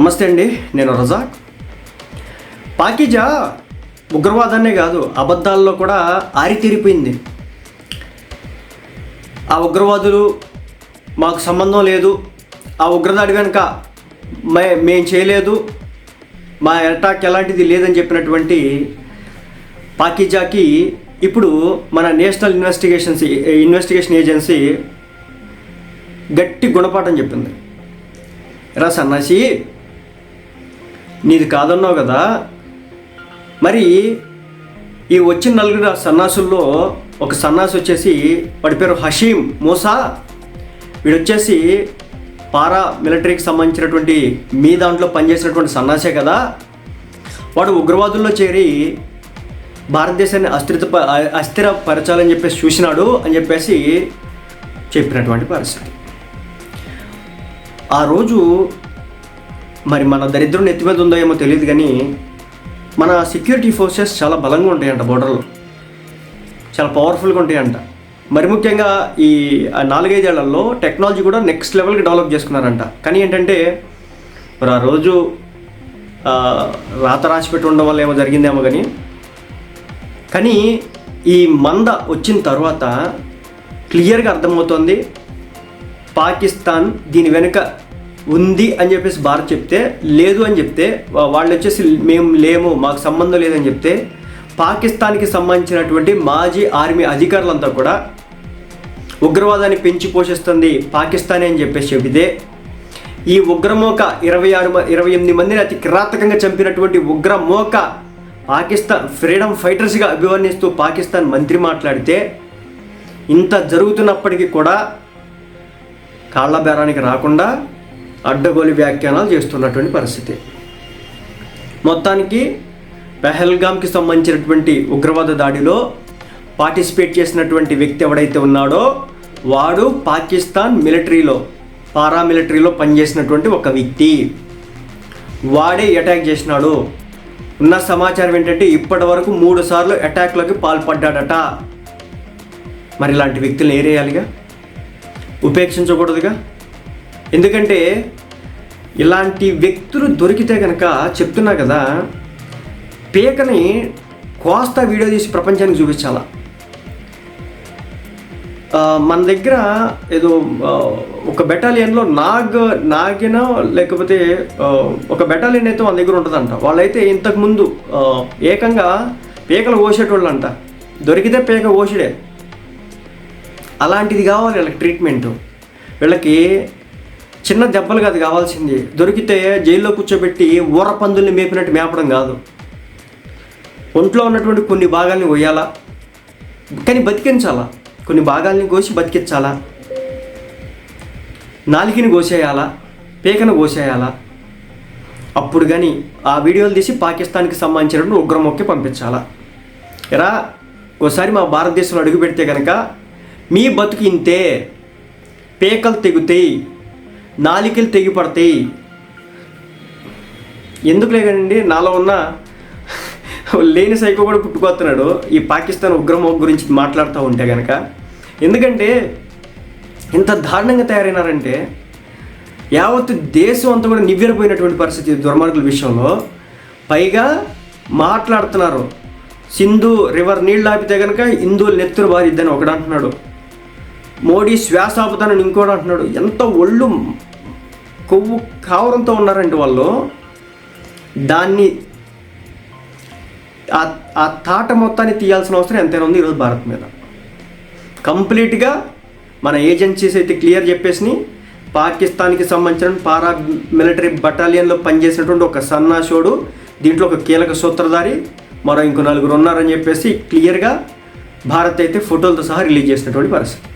నమస్తే అండి నేను రజాక్. పాకిజా ఉగ్రవాదాన్నే కాదు అబద్ధాల్లో కూడా ఆరితేరిపోయింది. ఆ ఉగ్రవాదులు మాకు సంబంధం లేదు. ఆ ఉగ్రదాడి వెనుక మే మేము చేయలేదు. మా అటాక్ ఎలాంటిది లేదని చెప్పినటువంటి పాకిజాకి ఇప్పుడు మన నేషనల్ ఇన్వెస్టిగేషన్స్ ఇన్వెస్టిగేషన్ ఏజెన్సీ గట్టి గుణపాఠం చెప్పింది. రా సన్నాసి. నీది కాదన్నావు కదా? మరి ఈ వచ్చిన నలుగురు సన్నాసుల్లో ఒక సన్నాసి వచ్చేసి వాడి పేరు హషీం మూసా. వీడు వచ్చేసి పారా మిలిటరీకి సంబంధించినటువంటి మీ దాంట్లో పనిచేసినటువంటి సన్నాసే కదా? వాడు ఉగ్రవాదుల్లో చేరి భారతదేశాన్ని అస్థిరత అస్థిరపరచాలని చెప్పేసి చూసినాడు అని చెప్పేసి చెప్పినటువంటి పరిస్థితి. ఆ రోజు మరి మన దరిద్రం నెత్తి మీద ఉందో ఏమో తెలియదు కానీ మన సెక్యూరిటీ ఫోర్సెస్ చాలా బలంగా ఉంటాయంట బోర్డర్లో చాలా పవర్ఫుల్గా ఉంటాయంట. మరి ముఖ్యంగా ఈ నాలుగైదేళ్ళలో టెక్నాలజీ కూడా నెక్స్ట్ లెవెల్కి డెవలప్ చేసుకున్నారంట. కానీ ఏంటంటే మరి ఆ రోజు రాత రాసి పెట్టి ఉండడం వల్ల ఏమో జరిగిందేమో కానీ కానీ ఈ మంద వచ్చిన తర్వాత క్లియర్గా అర్థమవుతోంది పాకిస్తాన్ దీని వెనుక ఉంది అని చెప్పేసి భారత్ చెప్తే లేదు అని చెప్తే వాళ్ళు వచ్చేసి మేము లేము మాకు సంబంధం లేదని చెప్తే పాకిస్తాన్కి సంబంధించినటువంటి మాజీ ఆర్మీ అధికారులంతా కూడా ఉగ్రవాదాన్ని పెంచి పోషిస్తుంది పాకిస్తానే అని చెప్పేసి చెబితే ఈ ఉగ్రమోక ఇరవై ఆరు మ- ఇరవై ఎనిమిది మందిని అతి కిరాతకంగా చంపినటువంటి ఉగ్రమోక పాకిస్తాన్ ఫ్రీడమ్ ఫైటర్స్గా అభివర్ణిస్తూ పాకిస్తాన్ మంత్రి మాట్లాడితే ఇంత జరుగుతున్నప్పటికీ కూడా కాళ్ళ బేరానికి రాకుండా అడ్డగోలు వ్యాఖ్యానాలు చేస్తున్నటువంటి పరిస్థితి. మొత్తానికి పెహల్గామ్కి సంబంధించినటువంటి ఉగ్రవాద దాడిలో పార్టిసిపేట్ చేసినటువంటి వ్యక్తి ఎవడైతే ఉన్నాడో వాడు పాకిస్తాన్ మిలిటరీలో పారామిలిటరీలో పనిచేసినటువంటి ఒక వ్యక్తి. వాడే అటాక్ చేసినాడు. ఉన్న సమాచారం ఏంటంటే ఇప్పటి వరకు మూడు సార్లు అటాక్లోకి పాల్పడ్డాడట. మరి ఇలాంటి వ్యక్తులను ఏరేయాలిగా? ఉపేక్షించకూడదుగా? ఎందుకంటే ఇలాంటి వ్యక్తులు దొరికితే కనుక చెప్తున్నా కదా పీకని కోస్తా వీడియో తీసి ప్రపంచానికి చూపించాలా? మన దగ్గర ఏదో ఒక బెటాలియన్లో నాగ్ నాగిన లేకపోతే ఒక బెటాలియన్ అయితే మన దగ్గర ఉంటుందంట. వాళ్ళైతే ఇంతకుముందు ఏకంగా పీకలు కోసేటోళ్ళు అంట దొరికితే పీక కోసిడే. అలాంటిది కావాలి వీళ్ళకి ట్రీట్మెంటు వీళ్ళకి చిన్న దెబ్బలు కాదు కావాల్సింది. దొరికితే జైల్లో కూర్చోబెట్టి ఊర పందుల్ని మేపినట్టు మేపడం కాదు. ఒంట్లో ఉన్నటువంటి కొన్ని భాగాల్ని కోయాలా కానీ బతికించాలా? కొన్ని భాగాల్ని కోసి బతికించాలా? నాలికిని కోసేయాలా? పేకను కోసేయాలా? అప్పుడు కానీ ఆ వీడియోలు తీసి పాకిస్తాన్కి సంబంధించిన ఉగ్రమొక్కి పంపించాలా? ఎరా ఒకసారి మా భారతదేశంలో అడుగు పెడితే కనుక మీ బతుకు ఇంతే. పేకలు తెగుతాయి. నాలికలు తెగి పడతాయి. ఎందుకు లేదండి నాలో ఉన్న లేని సైకో కూడా పుట్టుకొస్తున్నాడు. ఈ పాకిస్తాన్ ఉగ్రమో గురించి మాట్లాడుతూ ఉంటే కనుక ఎందుకంటే ఇంత దారుణంగా తయారైనారంటే యావత్ దేశం అంతా కూడా నివ్వెరపోయినటువంటి పరిస్థితి దుర్మార్గుల విషయంలో. పైగా మాట్లాడుతున్నారు. సింధు రివర్ నీళ్ళు ఆపితే కనుక హిందువులు నెత్తురు బారిద్దని ఒకడు అంటున్నాడు. మోడీ శ్వాస ఆపుతానని ఇంకోటి అంటున్నాడు. ఎంత ఒళ్ళు కొవ్వు కావరంతో ఉన్నారంటే వాళ్ళు. దాన్ని ఆ తాట మొత్తాన్ని తీయాల్సిన అవసరం ఎంతైనా ఉంది ఈరోజు భారత్ మీద. కంప్లీట్గా మన ఏజెన్సీస్ అయితే క్లియర్ చెప్పేసి పాకిస్తాన్కి సంబంధించిన పారా మిలిటరీ బటాలియన్లో పనిచేసినటువంటి ఒక సన్నాసోడు దీంట్లో ఒక కీలక సూత్రధారి మరో ఇంకో నలుగురు ఉన్నారని చెప్పేసి క్లియర్గా భారత్ అయితే ఫోటోలతో సహా రిలీజ్ చేసినటువంటి పరిస్థితి.